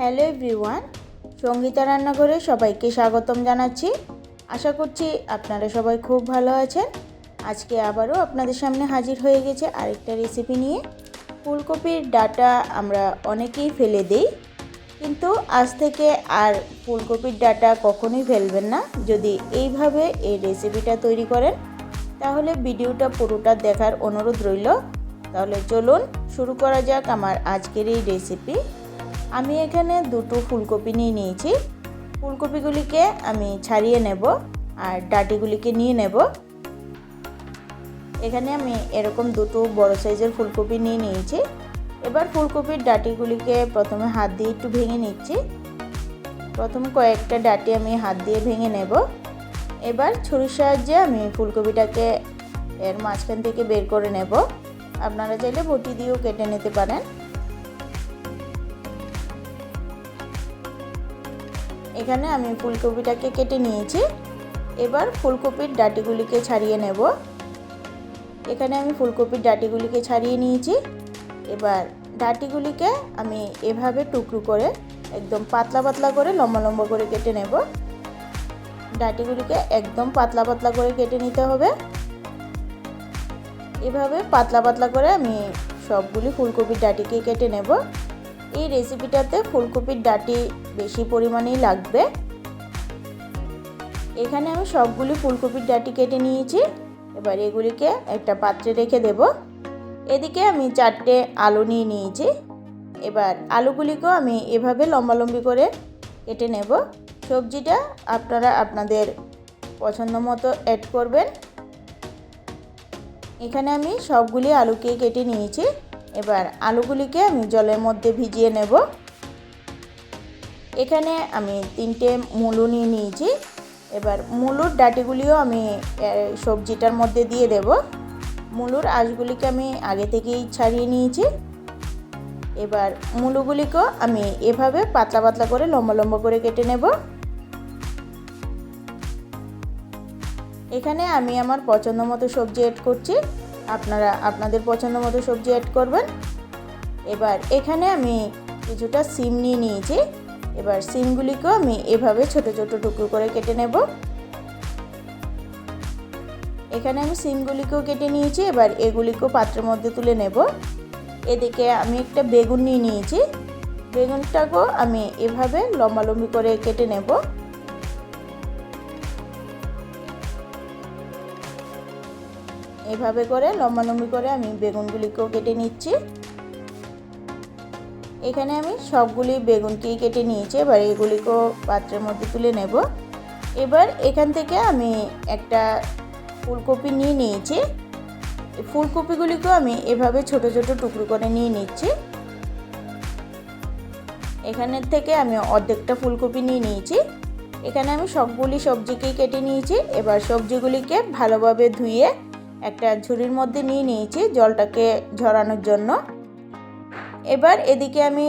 Hello everyone, Sangeeta রান্নাঘরে সবাইকে স্বাগতম জানাচ্ছি। আশা করছি আপনারা সবাই খুব ভালো আছেন। আজকে আবারও আপনাদের সামনে হাজির হয়ে গেছে আরেকটা রেসিপি নিয়ে। ফুলকপির ডাটা আমরা অনেকেই ফেলে দিই, কিন্তু আজ থেকে আর ফুলকপির ডাটা কখনোই ফেলবেন না। যদি এইভাবে এই রেসিপিটা তৈরি করেন, তাহলে ভিডিওটা পুরোটা দেখার অনুরোধ রইল। তাহলে চলুন শুরু করা যাক আমার আজকের এই রেসিপি আমি এখানে দুটো ফুলকপি নিয়ে নিয়েছি। ফুলকপিগুলিকে আমি ছাড়িয়ে নেব আর ডাটিগুলিকে নিয়ে নেব। এখানে আমি এরকম দুটো বড় সাইজের ফুলকপি নিয়ে নিয়েছি। এবার ফুলকপির ডাটিগুলিকে প্রথমে হাত দিয়ে একটু ভেঙে নিচ্ছি। প্রথম কয়েকটা ডাটি আমি হাত দিয়ে ভেঙে নেব। এবার ছুরির সাহায্যে আমি ফুলকপিটাকে এর মাঝখান থেকে বের করে নেব। আপনারা চাইলে বটি দিয়েও কেটে নিতে পারেন। এখানে আমি ফুলকপিটাকে কেটে নিয়েছি। এবার ফুলকপির ডাটিগুলিকে ছাড়িয়ে নেব। এখানে আমি ফুলকপির ডাটিগুলিকে ছাড়িয়ে নিয়েছি। এবার ডাটিগুলিকে আমি এভাবে টুকরো করে, একদম পাতলা পাতলা করে লম্বা লম্বা করে কেটে নেব। ডাটিগুলিকে একদম পাতলা পাতলা করে কেটে নিতে হবে। এভাবে পাতলা পাতলা করে আমি সবগুলি ফুলকপির ডাটিকে কেটে নেব। এই রেসিপিটাতে ফুলকপির ডাটি বেশি পরিমাণেই লাগবে। এখানে আমি সবগুলি ফুলকপির ডাটি কেটে নিয়েছি। এবার এগুলিকে একটা পাত্রে রেখে দেব। এদিকে আমি চারটে আলু নিয়ে নিয়েছি। এবার আলুগুলিকেও আমি এভাবে লম্বালম্বি করে কেটে নেব। সবজিটা আপনারা আপনাদের পছন্দ মতো অ্যাড করবেন। এখানে আমি সবগুলি আলুকে কেটে নিয়েছি। এবার আলুগুলিকে আমি জলের মধ্যে ভিজিয়ে নেব। এখানে আমি তিনটে মুলো নিয়ে নিয়েছি। এবার মুলোর ডাটিগুলিও আমি সবজিটার মধ্যে দিয়ে দেব। মুলোর আঁশগুলিকে আমি আগে থেকেই ছাড়িয়ে নিয়েছি। এবার মুলোগুলিকেও আমি এভাবে পাতলা পাতলা করে, লম্বা লম্বা করে কেটে নেব। এখানে আমি আমার পছন্দ মতো সবজি অ্যাড করছি। আপনারা আপনাদের পছন্দ মতো সবজি অ্যাড করবেন। এবার এখানে আমি কিছুটা সিম নিয়ে নিয়েছি। এবার সিমগুলিকেও আমি এভাবে ছোট ছোট টুকরো করে কেটে নেব। এখানে আমি সিমগুলিকেও কেটে নিয়েছি। এবার এগুলিকেও পাত্রের মধ্যে তুলে নেব। এদিকে আমি একটা বেগুন নিয়ে নিয়েছি। বেগুনটাকেও আমি এভাবে লম্বালম্বি করে কেটে নেব। এভাবে করে লম্বালম্বি করে আমি বেগুনগুলিকেও কেটে নিচ্ছি। এখানে আমি সবগুলি বেগুনকেই কেটে নিয়েছি, এবার এগুলিকেও পাত্রের মধ্যে তুলে নেব। এবার এখান থেকে আমি একটা ফুলকপি নিয়ে নিয়েছি। ফুলকপিগুলিকেও আমি এভাবে ছোট ছোট টুকরো করে নিয়ে নিচ্ছি। এখানের থেকে আমি অর্ধেকটা ফুলকপি নিয়ে নিয়েছি। এখানে আমি সবগুলি সবজিকেই কেটে নিয়েছি। এবার সবজিগুলিকে ভালোভাবে ধুয়ে একটা ঝুড়ির মধ্যে নিয়ে নিয়েছি জলটাকে ঝরানোর জন্য। এবার এদিকে আমি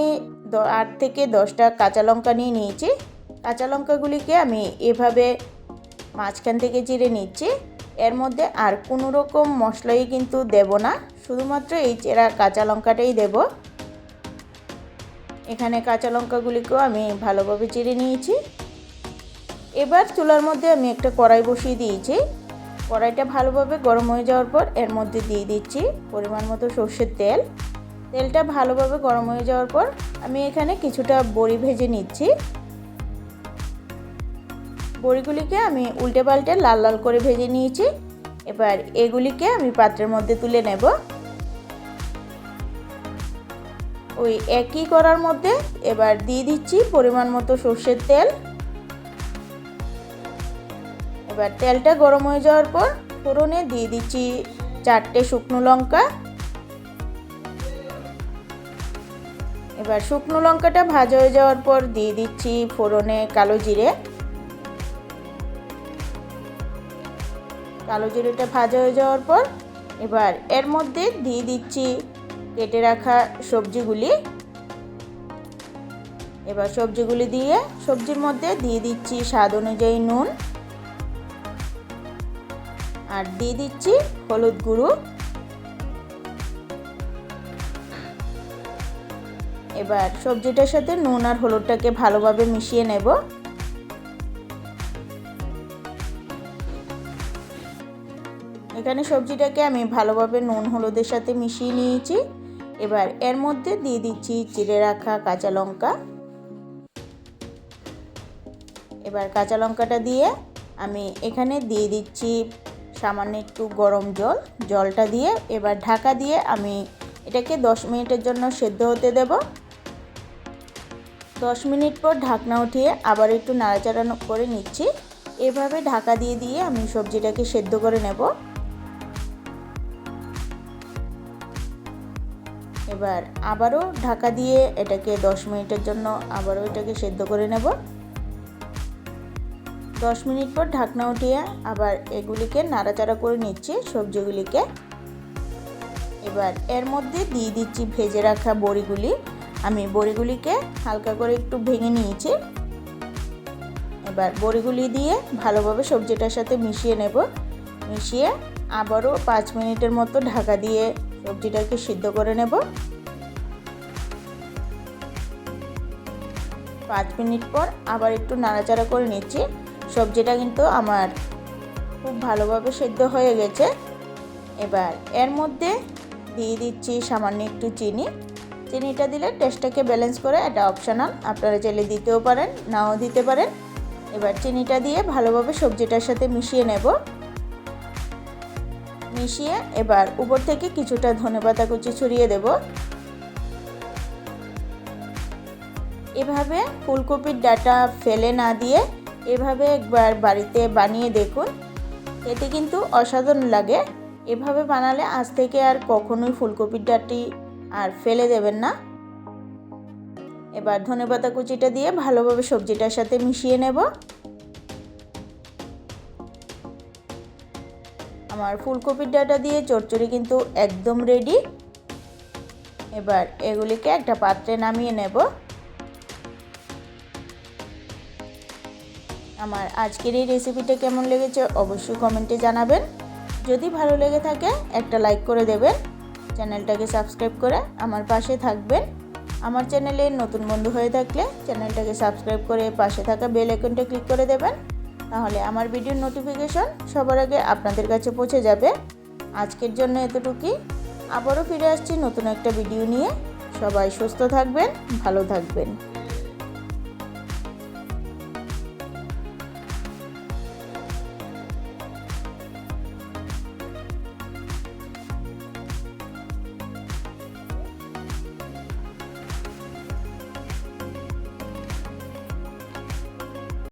আট থেকে দশটা কাঁচা লঙ্কা নিয়ে নিয়েছি। কাঁচা লঙ্কাগুলিকে আমি এভাবে মাঝখান থেকে চিড়ে নিচ্ছি। এর মধ্যে আর কোনো রকম মশলাই কিন্তু দেব না, শুধুমাত্র এই চেরা কাঁচা লঙ্কাটাই দেব। এখানে কাঁচা লঙ্কাগুলিকেও আমি ভালোভাবে চিড়ে নিয়েছি। এবার চুলার মধ্যে আমি একটা কড়াই বসিয়ে দিয়েছি। কড়াইটা ভালোভাবে গরম হয়ে যাওয়ার পর এর মধ্যে দিয়ে দিচ্ছি পরিমাণ মতো সর্ষের তেল। তেলটা ভালোভাবে গরম হয়ে যাওয়ার পর আমি এখানে কিছুটা বড়ি ভেজে নিচ্ছি। বড়িগুলিকে আমি উল্টে পাল্টে লাল লাল করে ভেজে নিয়েছি। এবার এগুলিকে আমি পাত্রের মধ্যে তুলে নেব। ওই একই করার মধ্যে এবার দিয়ে দিচ্ছি পরিমাণ মতো সর্ষের তেল। এবার তেলটা গরম হয়ে যাওয়ার পর ফোড়নে দিয়ে দিচ্ছি চারটে শুকনো লঙ্কা। এবার শুকনো লঙ্কাটা ভাজা হয়ে যাওয়ার পর দিয়ে দিচ্ছি ফোড়নে কালো জিরে। কালো জিরেটা ভাজা হয়ে যাওয়ার পর এবার এর মধ্যে দিয়ে দিচ্ছি কেটে রাখা সবজিগুলি। এবার সবজিগুলি দিয়ে সবজির মধ্যে দিয়ে দিচ্ছি স্বাদ অনুযায়ী নুন। আর দিয়ে দিচ্ছি হলুদ গুঁড়ো। এবার সবজিটার সাথে নুন আর হলুদটাকে ভালোভাবে মিশিয়ে নেব। এখানে সবজিটাকে আমি ভালোভাবে নুন হলুদের সাথে মিশিয়ে নিয়েছি। এবার এর মধ্যে দিয়ে দিচ্ছি চিড়ে রাখা কাঁচা লঙ্কা। এবার কাঁচা লঙ্কাটা দিয়ে আমি এখানে দিয়ে দিচ্ছি সামান্য একটু গরম জল, জলটা দিয়ে এবার ঢাকা দিয়ে আমি এটাকে দশ মিনিটের জন্য সেদ্ধ হতে দেব। দশ মিনিট পর ঢাকনা উঠিয়ে আবার একটু নাড়াচাড়া করে নিচ্ছি। এভাবে ঢাকা দিয়ে দিয়ে আমি সবজিটাকে সেদ্ধ করে নেব। এবার আবারও ঢাকা দিয়ে এটাকে দশ মিনিটের জন্য আবারও এটাকে সেদ্ধ করে নেব। দশ মিনিট পর ঢাকনা উঠিয়ে আবার এগুলিকে নাড়াচাড়া করে নিচ্ছি সবজিগুলিকে। এবার এর মধ্যে দিয়ে দিচ্ছি ভেজে রাখা বড়িগুলি। আমি বড়িগুলিকে হালকা করে একটু ভেঙে নিয়েছি। এবার বড়িগুলি দিয়ে ভালোভাবে সবজিটার সাথে মিশিয়ে নেব। মিশিয়ে আবারও পাঁচ মিনিটের মতো ঢাকা দিয়ে সবজিটাকে সিদ্ধ করে নেব। পাঁচ মিনিট পর আবার একটু নাড়াচাড়া করে নিচ্ছি। সবজিটা কিন্তু আমার খুব ভালোভাবে সেদ্ধ হয়ে গেছে। এবার এর মধ্যে দিয়ে দিচ্ছি সামান্য একটু চিনি। চিনিটা দিলে টেস্টটাকে ব্যালেন্স করে এটা অপশনাল আপনারা চাইলে দিতেও পারেন, নাও দিতে পারেন। এবার চিনিটা দিয়ে ভালোভাবে সবজিটার সাথে মিশিয়ে নেব। মিশিয়ে এবার উপর থেকে কিছুটা ধনেপাতা কুচি ছড়িয়ে দেব। এভাবে ফুলকপির ডাটা ফেলে না দিয়ে এভাবে একবার বাড়িতে বানিয়ে দেখুন। এতে কিন্তু অসাধারণ লাগে। এভাবে বানালে আজ থেকে আর কখনোই ফুলকপির ডাটি আর ফেলে দেবেন না। এবার ধনেপাতা কুচিটা দিয়ে ভালোভাবে সবজিটার সাথে মিশিয়ে নেব। আমার ফুলকপির ডাটা দিয়ে চচ্চড়ি কিন্তু একদম রেডি এবার এগুলিকে একটা পাত্রে নামিয়ে নেব। আমার আজকের এই রেসিপিটা কেমন লেগেছে অবশ্যই কমেন্টে জানাবেন। যদি ভালো লেগে থাকে, একটা লাইক করে দেবেন। চ্যানেলটাকে সাবস্ক্রাইব করে আমার পাশে থাকবেন। আমার চ্যানেলে নতুন বন্ধু হয়ে থাকলে চ্যানেলটাকে সাবস্ক্রাইব করে পাশে থাকা বেল আইকনটা ক্লিক করে দেবেন। তাহলে আমার ভিডিওর নোটিফিকেশন সবার আগে আপনাদের কাছে পৌঁছে যাবে। আজকের জন্য এতটুকুই। আবারও ফিরে আসছি নতুন একটা ভিডিও নিয়ে। সবাই সুস্থ থাকবেন, ভালো থাকবেন।